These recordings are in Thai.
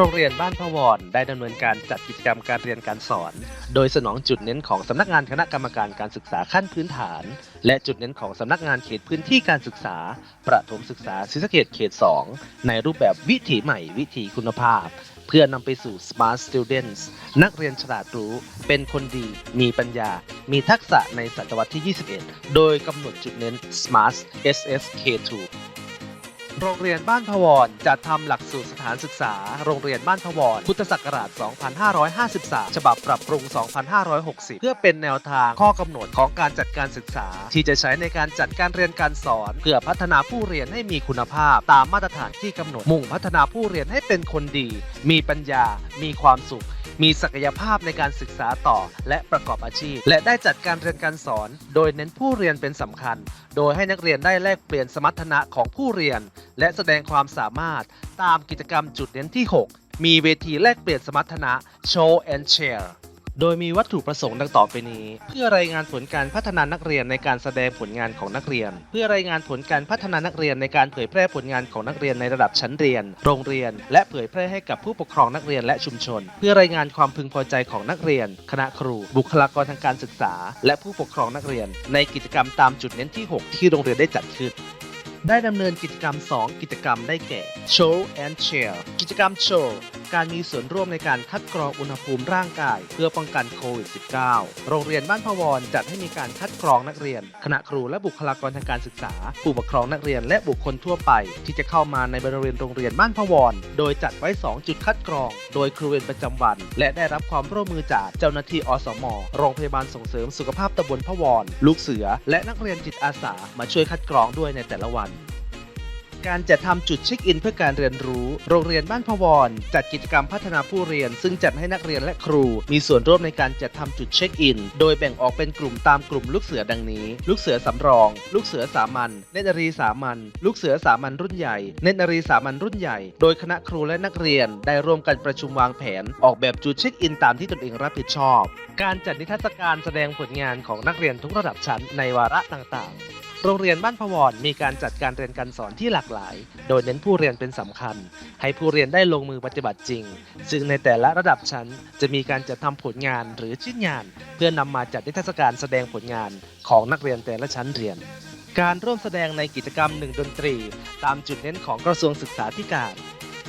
โรงเรียนบ้านพะวรได้ดำเนินการจัดกิจกรรมการเรียนการสอน โดยสนองจุดเน้นของสำนักงานคณะกรรมการการศึกษาขั้นพื้นฐาน และจุดเน้นของสำนักงานเขตพื้นที่การศึกษา ประถมศึกษาศรีสะเกษเขต 2 ในรูปแบบวิถีใหม่วิถีคุณภาพ เพื่อนำไปสู่ Smart Students นักเรียนฉลาดรู้ เป็นคนดี มีปัญญา มีทักษะในศตวรรษที่ 21 โดยกำหนดจุดเน้น Smart SSK2 โรงเรียนบ้านพวรจัดทำหลักสูตรสถานศึกษา โรงเรียนบ้านพวรพุทธศักราช 2553 ฉบับปรับปรุง 2560 เพื่อเป็นแนวทางข้อกำหนดของการจัดการศึกษา ที่จะใช้ในการจัดการเรียนการสอน เพื่อพัฒนาผู้เรียนให้มีคุณภาพ ตามมาตรฐานที่กำหนดมุ่งพัฒนาผู้เรียนให้เป็นคนดี มีปัญญา มีความสุข มีศักยภาพในการศึกษาต่อและประกอบอาชีพ และได้จัดการเรียนการสอน โดยเน้นผู้เรียนเป็นสำคัญ โดยให้นักเรียนได้แลกเปลี่ยนสมรรถนะของผู้เรียน และแสดงความสามารถตามกิจกรรมจุดเน้นที่ 6 มีเวทีแลกเปลี่ยนสมรรถนะ Show and Share โดยมีวัตถุประสงค์ดังต่อไปนี้ เพื่อรายงานผลการพัฒนานักเรียนในการแสดงผลงานของนักเรียน เพื่อรายงานผลการพัฒนานักเรียนในการเผยแพร่ผลงานของนักเรียนในระดับชั้นเรียน โรงเรียน และเผยแพร่ให้กับผู้ปกครองนักเรียนและชุมชน เพื่อรายงานความพึงพอใจของนักเรียน คณะครู บุคลากรทางการศึกษา และผู้ปกครองนักเรียน ในกิจกรรมตามจุดเน้นที่ 6 ที่โรงเรียนได้จัดขึ้นได้ดำเนินกิจกรรม 2 กิจกรรมได้แก่ Show and Share กิจกรรม Show การมีส่วนร่วมในการคัดกรองอุณหภูมิร่างกาย เพื่อป้องกันโควิด -19 โรงเรียนบ้านพวรจัดให้มีการคัดกรองนักเรียน คณะครูและบุคลากรทางการศึกษา ผู้ปกครองนักเรียนและบุคคลทั่วไป ที่จะเข้ามาในบริเวณโรงเรียนบ้านพวร โดยจัดไว้ 2 จุดคัดกรอง โดยครูเวรประจำวัน และได้รับความร่วมมือจากเจ้าหน้าที่อสม โรงพยาบาลส่งเสริมสุขภาพตำบลพวร ลูกเสือ และนักเรียนจิตอาสามาช่วยคัดกรองด้วยในแต่ละวัน การจัดทำจุดเช็คอินเพื่อการเรียนรู้ โรงเรียนบ้านพวร จัดกิจกรรมพัฒนาผู้เรียน ซึ่งจัดให้นักเรียนและครู มีส่วนร่วมในการจัดทำจุดเช็คอิน โดยแบ่งออกเป็นกลุ่มตามกลุ่มลูกเสือดังนี้ ลูกเสือสำรอง ลูกเสือสามัญเนตรีสามัญลูกเสือสามัญรุ่นใหญ่ เนตรีสามัญรุ่นใหญ่ โดยคณะครูและนักเรียนได้ร่วมกันประชุมวางแผน ออกแบบจุดเช็คอินตามที่ตนเองรับผิดชอบ การจัดนิทรรศการแสดงผลงานของนักเรียนทุกระดับชั้นในวาระต่างๆ โรงเรียนบ้านพวรมีการจัดการเรียนการสอนที่หลากหลาย โดยเน้นผู้เรียนเป็นสำคัญ ให้ผู้เรียนได้ลงมือปฏิบัติจริง ซึ่งในแต่ละระดับชั้นจะมีการจัดทำผลงานหรือชิ้นงาน เพื่อนำมาจัดนิทรรศการแสดงผลงานของนักเรียนแต่ละชั้นเรียน การร่วมแสดงในกิจกรรมหนึ่งดนตรี ตามจุดเน้นของกระทรวงศึกษาธิการ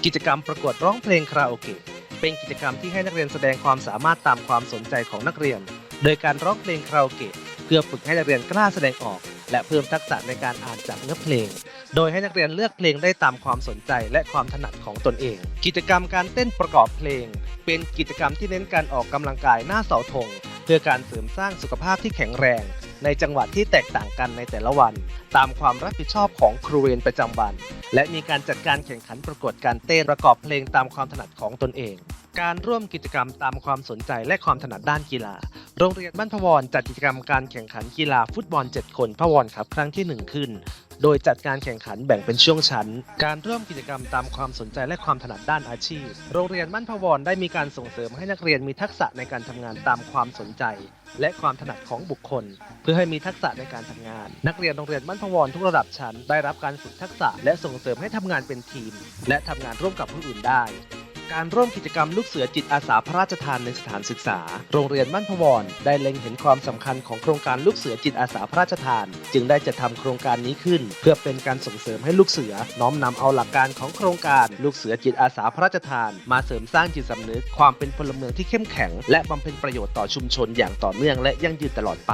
กิจกรรมประกวดร้องเพลงคาราโอเกะเป็นกิจกรรมที่ให้นักเรียนแสดงความสามารถตามความสนใจของนักเรียน โดยการร้องเพลงคาราโอเกะเพื่อฝึกให้นักเรียนกล้าแสดงออก และเพิ่มทักษะในการอ่านจากเนื้อเพลง โดยให้นักเรียนเลือกเพลงได้ตามความสนใจและความถนัดของตนเอง กิจกรรมการเต้นประกอบเพลง เป็นกิจกรรมที่เน้นการออกกำลังกายหน้าเสาธงเพื่อการเสริมสร้างสุขภาพที่แข็งแรง ในจังหวัดที่แตกต่างกันในแต่ละวัน ตามความรับผิดชอบของครูเวรประจำวัน และมีการจัดการแข่งขันประกวดการเต้นประกอบเพลงตามความถนัดของตนเอง การร่วมกิจกรรมตามความสนใจและความถนัดด้านกีฬา โรงเรียนบ้านพวรจัดกิจกรรมการแข่งขันกีฬาฟุตบอล 7 คนพวรครับครั้งที่ 1 ขึ้น โดยจัดการแข่งขันแบ่งเป็นช่วงชั้น การร่วมกิจกรรมตามความสนใจและความถนัดด้านอาชีพ โรงเรียนบ้านพวรได้มีการส่งเสริมให้นักเรียนมีทักษะในการทำงานตามความสนใจ และความถนัดของบุคคล เพื่อให้มีทักษะในการทำงาน นักเรียนโรงเรียนบ้านพวรทุกระดับชั้น ได้รับการฝึกทักษะ และส่งเสริมให้ทำงานเป็นทีม และทำงานร่วมกับผู้อื่นได้ การร่วมกิจกรรมลูกเสือจิตอาสาพระราชทานในสถานศึกษา โรงเรียนบ้านพวร ได้เล็งเห็นความสำคัญของโครงการลูกเสือจิตอาสาพระราชทาน จึงได้จัดทำโครงการนี้ขึ้น เพื่อเป็นการส่งเสริมให้ลูกเสือ น้อมนำเอาหลักการของโครงการลูกเสือจิตอาสาพระราชทาน มาเสริมสร้างจิตสำนึกความเป็นพลเมืองที่เข้มแข็ง และบำเพ็ญประโยชน์ต่อชุมชนอย่างต่อเนื่องและยั่งยืนตลอดไป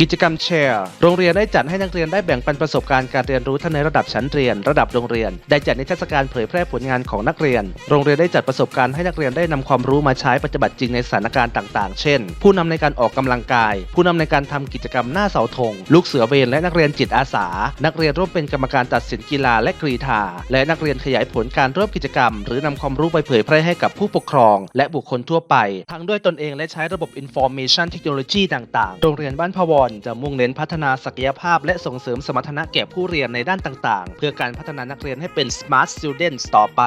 กิจกรรมแชร์โรงเรียนได้จัดให้นักเรียนได้แบ่งปันประสบการณ์การเรียนรู้ทั้งในระดับชั้นเรียน ระดับโรงเรียน ได้จัดนิทรรศการเผยแพร่ผลงานของนักเรียน โรงเรียนได้จัดประสบการณ์ให้นักเรียนได้นำความรู้มาใช้ปฏิบัติจริงในสถานการณ์ต่างๆ เช่น ผู้นำในการออกกำลังกาย ผู้นำในการทำกิจกรรมหน้าเสาธง ลูกเสือเวรและนักเรียนจิตอาสา นักเรียนร่วมเป็นกรรมการตัดสินกีฬาและกรีฑาและนักเรียนขยายผลการร่วมกิจกรรม หรือนำความรู้ไปเผยแพร่ให้กับผู้ปกครอง และบุคคลทั่วไป ทั้งด้วยตนเองและใช้ระบบ information technology ต่างๆ โรงเรียนบ้านพวรจะมุ่งเน้นพัฒนาศักยภาพ และส่งเสริมสมรรถนะแก่ผู้เรียนในด้านต่างๆ เพื่อการพัฒนานักเรียนให้เป็น smart students ต่อไป